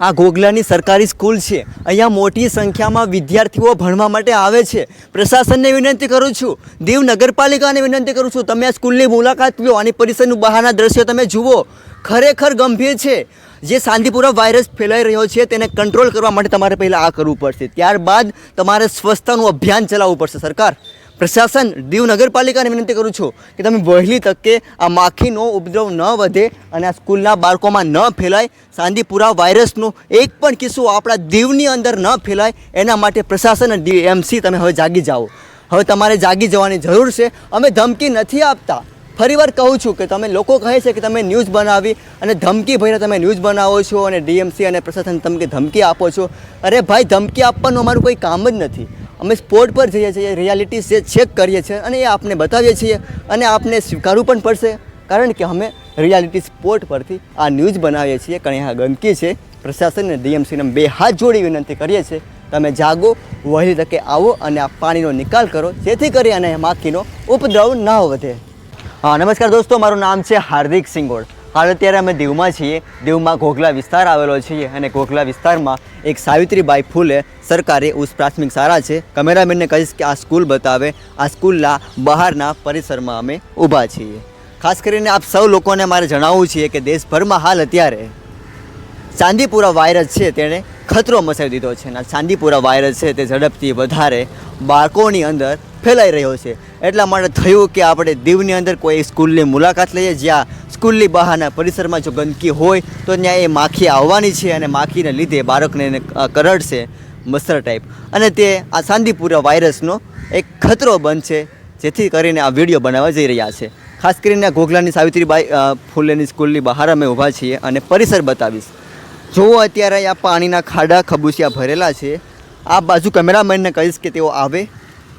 આ ગોગલાની સરકારી સ્કૂલ છે. અહીંયા મોટી સંખ્યામાં વિદ્યાર્થીઓ ભણવા માટે આવે છે. પ્રશાસનને વિનંતી કરું છું, દીવ નગરપાલિકાને વિનંતી કરું છું, તમે આ સ્કૂલની મુલાકાત લો અને પરિસરનું બહારના દ્રશ્યો તમે જુઓ. ખરેખર ગંભીર છે. જે શાંતિપૂર્વક વાયરસ ફેલાઈ રહ્યો છે, તેને કંટ્રોલ કરવા માટે તમારે પહેલાં આ કરવું પડશે. ત્યારબાદ તમારે સ્વચ્છતાનું અભિયાન ચલાવવું પડશે, સરકાર. પ્રશાસન દીવ નગરપાલિકાને વિનંતી કરું છું કે તમે વહેલી તકે આ માખીનો ઉપદ્રવ ન વધે અને આ સ્કૂલના બાળકોમાં ન ફેલાય. સાંદીપુરા વાયરસનો એક પણ કિસ્સો આપણા દીવની અંદર ન ફેલાય. એના માટે પ્રશાસન અને ડીએમસી તમે હવે જાગી જાઓ. હવે તમારે જાગી જવાની જરૂર છે. અમે ધમકી નથી આપતા. ફરીવાર કહું છું કે તમે લોકો કહે છે કે તમે ન્યૂઝ બનાવી અને ધમકી ભરીને તમે ન્યૂઝ બનાવો છો અને ડીએમસી અને પ્રશાસન તમે ધમકી આપો છો. અરે ભાઈ, ધમકી આપવાનું અમારું કોઈ કામ જ નથી. અમે સ્પોટ પર જઈએ છીએ રિયાલિટી જે ચેક કરીએ છીએ અને એ આપને બતાવીએ છીએ અને આપને સ્વીકારવું પણ પડશે. કારણ કે અમે રિયાલિટી સ્પોટ પરથી આ ન્યૂઝ બનાવીએ છીએ. કારણ આ ગંદકી છે. પ્રશાસન અને ડીએમસીને બે હાથ જોડી વિનંતી કરીએ છીએ. તમે જાગો, વહેલી તકે આવો અને આ પાણીનો નિકાલ કરો, જેથી કરી અને માખીનો ઉપદ્રવ ન વધે. હા, નમસ્કાર દોસ્તો, મારું નામ છે હાર્દિક સિંગોડ. હાલ અત્યારે અમે દીવમાં છીએ. દીવમાં ઘોઘલા વિસ્તાર આવેલો છીએ અને ઘોઘલા વિસ્તારમાં એક સાવિત્રીબાઈ ફૂલે સરકારી ઉચ્ચ પ્રાથમિક શાળા છે. કેમેરામેનને કહીશ કે આ સ્કૂલ બતાવે. આ સ્કૂલના બહારના પરિસરમાં અમે ઊભા છીએ. ખાસ કરીને આપ સૌ લોકોને મારે જણાવવું છે કે દેશભરમાં હાલ અત્યારે ચાંદીપુરા વાયરસ છે તેણે ખતરો મચાવી દીધો છે અને ચાંદીપુરા વાયરસ છે તે ઝડપથી વધારે બાળકોની અંદર ફેલાઈ રહ્યો છે. એટલા માટે થયું કે આપણે દીવની અંદર કોઈ સ્કૂલની મુલાકાત લઈએ જ્યાં સ્કૂલની બહારના પરિસરમાં જો ગંદકી હોય તો ત્યાં એ માખી આવવાની છે અને માખીને લીધે બાળકને એને કરડશે મચ્છર ટાઈપ અને તે આ સાંદીપુરા વાયરસનો એક ખતરો બનશે, જેથી કરીને આ વીડિયો બનાવવા જઈ રહ્યા છે. ખાસ કરીને ઘોઘલાની સાવિત્રીબાઈ ફૂલેની સ્કૂલની બહાર અમે ઊભા છીએ અને પરિસર બતાવીશ. જુઓ અત્યારે આ પાણીના ખાડા ખબૂચિયા ભરેલા છે, આ બાજુ કેમેરામેનને કહીશ કે તેઓ આવે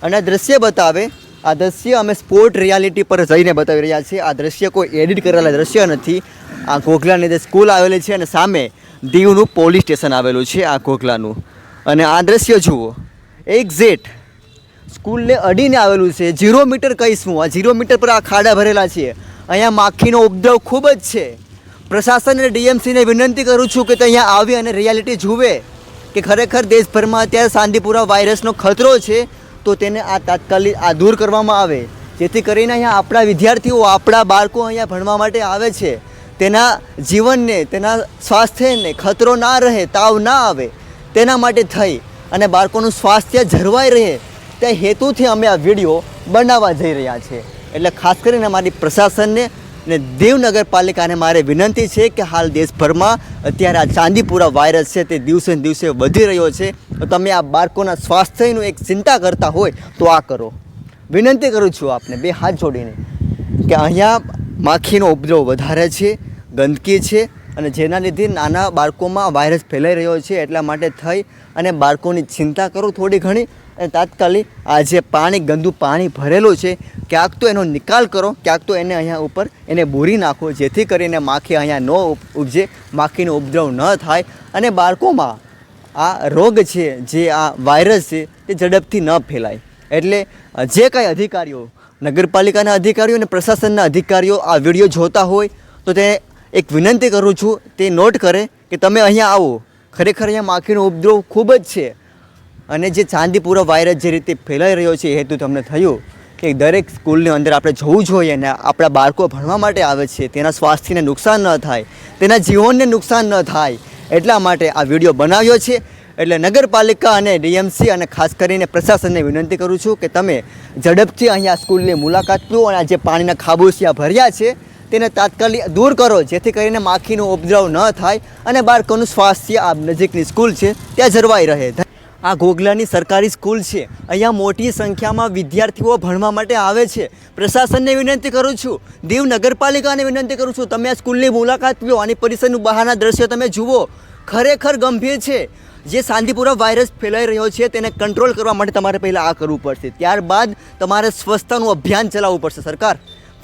અને દ્રશ્ય બતાવે આ દ્રશ્ય અમે સ્પોર્ટ રિયાલિટી પર જઈને બતાવી રહ્યા છીએ. આ દ્રશ્ય કોઈ એડિટ કરેલા દ્રશ્ય નથી. આ ઘોઘલાની જે સ્કૂલ આવેલી છે અને સામે દીવનું પોલીસ સ્ટેશન આવેલું છે આ ઘોઘલાનું અને આ દ્રશ્ય જુઓ. એક્ઝેટ સ્કૂલને અડીને આવેલું છે. ઝીરો મીટર કહીશું આ ઝીરો મીટર પર આ ખાડા ભરેલા છે. અહીંયા માખીનો ઉપદ્રવ ખૂબ જ છે. પ્રશાસન અને ડીએમસીને વિનંતી કરું છું કે તે અહીંયા આવી અને રિયાલિટી જુએ કે ખરેખર દેશભરમાં અત્યારે શાંતિપુરા વાયરસનો ખતરો છે તો તેને આ તાત્કાલિક આ દૂર કરવામાં આવે. જેથી કરીને અહીંયા આપણા વિદ્યાર્થીઓ, આપણા બાળકો અહીંયા ભણવા માટે આવે છે. તેના જીવનને, તેના સ્વાસ્થ્યને ખતરો ના રહે, તાવ ના આવે, તેના માટે થઈ અને બાળકોનું સ્વાસ્થ્ય જળવાઈ રહે તે હેતુથી અમે આ વીડિયો બનાવવા જઈ રહ્યા છીએ. એટલે ખાસ કરીને મારી પ્રશાસનને ને દીવ નગરપાલિકાને મારે વિનંતી છે કે હાલ દેશભરમાં અત્યારે આ ચાંદીપુરા વાયરસ છે તે દિવસે દિવસે વધી રહ્યો છે. તો તમે આ બાળકોના સ્વાસ્થ્યનું એક ચિંતા કરતા હોય તો આ કરો. વિનંતી કરું છું આપને બે હાથ જોડીને કે અહીંયા માખીનો ઉપદ્રવ વધારે છે, ગંદકી છે અને જેના લીધે નાના બાળકોમાં વાયરસ ફેલાઈ રહ્યો છે એટલા માટે થઈ અને બાળકોની ચિંતા કરો થોડી ઘણી અને તાત્કાલિક આ જે પાણી, ગંદુ પાણી ભરેલું છે, ક્યાંક તો એનો નિકાલ કરો, ક્યાંક તો એને અહીંયા ઉપર એને બોરી નાખો, જેથી કરીને માખી અહીંયા ન ઉપજે, માખીનો ઉપદ્રવ ન થાય. અને બાળકોમાં આ રોગ છે, જે આ વાયરસ છે તે ઝડપથી ન ફેલાય. એટલે જે કાંઈ અધિકારીઓ, નગરપાલિકાના અધિકારીઓ અને પ્રશાસનના અધિકારીઓ આ વીડિયો જોતા હોય, તો તે એક વિનંતી કરું છું, તે નોટ કરે કે તમે અહીંયા આવો. ખરેખર અહીંયા માખીનો ઉપદ્રવ ખૂબ જ છે. અને જે ચાંદીપુરા વાયરસ જે રીતે ફેલાઈ રહ્યો છે એ હેતુ તમને થયું કે દરેક સ્કૂલની અંદર આપણે જવું જોઈએ અને આપણા બાળકો ભણવા માટે આવે છે, તેના સ્વાસ્થ્યને નુકસાન ન થાય, તેના જીવનને નુકસાન ન થાય, એટલા માટે આ વીડિયો બનાવ્યો છે. એટલે નગરપાલિકા અને ડીએમસી અને ખાસ કરીને પ્રશાસનને વિનંતી કરું છું કે તમે ઝડપથી અહીંયા સ્કૂલની મુલાકાત લો અને આ જે પાણીના ખાબોચિયા ભર્યા છે, તેને તાત્કાલિક દૂર કરો, જેથી કરીને માખીનો ઉપદ્રવ ન થાય અને બાળકોનું સ્વાસ્થ્ય આ નજીકની સ્કૂલ છે, ત્યાં જળવાઈ રહે. આ ઘોઘલાની સરકારી સ્કૂલ છે. અહીંયા મોટી સંખ્યામાં વિદ્યાર્થીઓ ભણવા માટે આવે છે. પ્રશાસનને વિનંતી કરું છું, દીવ નગરપાલિકાને વિનંતી કરું છું, તમે આ સ્કૂલની મુલાકાત લો અને પરિસરનું બહારના દ્રશ્યો તમે જુઓ. ખરેખર ગંભીર છે. જે શાંતિપૂર્વક વાયરસ ફેલાઈ રહ્યો છે, તેને કંટ્રોલ કરવા માટે તમારે પહેલાં આ કરવું પડશે. ત્યારબાદ તમારે સ્વચ્છતાનું અભિયાન ચલાવવું પડશે, સરકાર.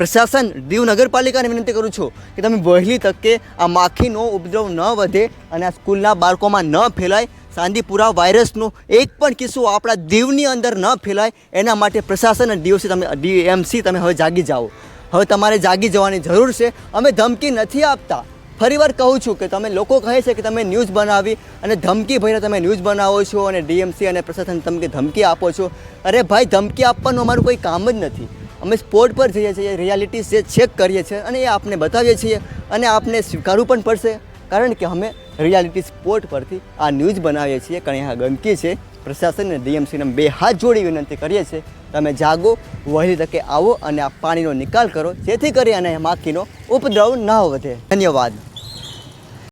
પ્રશાસન દીવ નગરપાલિકાને વિનંતી કરું છું કે તમે વહેલી તકે આ માખીનો ઉપદ્રવ ન વધે અને આ સ્કૂલના બાળકોમાં ન ફેલાય. સાંદીપુરા વાયરસનો એક પણ કિસ્સો આપણા દીવની અંદર ન ફેલાય. એના માટે પ્રશાસન અને ડીઓસી તમે, ડીએમસી તમે હવે જાગી જાઓ. હવે તમારે જાગી જવાની જરૂર છે. અમે ધમકી નથી આપતા. ફરીવાર કહું છું કે તમે લોકો કહે છે કે તમે ન્યૂઝ બનાવી અને ધમકી ભરીને તમે ન્યૂઝ બનાવો છો અને ડીએમસી અને પ્રશાસન તમને ધમકી આપો છો. અરે ભાઈ, ધમકી આપવાનું અમારું કોઈ કામ જ નથી. અમે સ્પોર્ટ પર જઈએ છીએ રિયાલિટી જે ચેક કરીએ છીએ અને એ આપને બતાવીએ છીએ અને આપને સ્વીકારવું પણ પડશે. કારણ કે અમે રિયાલિટી સ્પોર્ટ પરથી આ ન્યૂઝ બનાવીએ છીએ. કારણ આ ગંદકી છે. પ્રશાસન અને ડીએમસીને બે હાથ જોડી વિનંતી કરીએ છીએ. તમે જાગો, વહેલી તકે આવો અને આ પાણીનો નિકાલ કરો. જેથી કરી અને માખીનો ઉપદ્રવ ન વધે. ધન્યવાદ.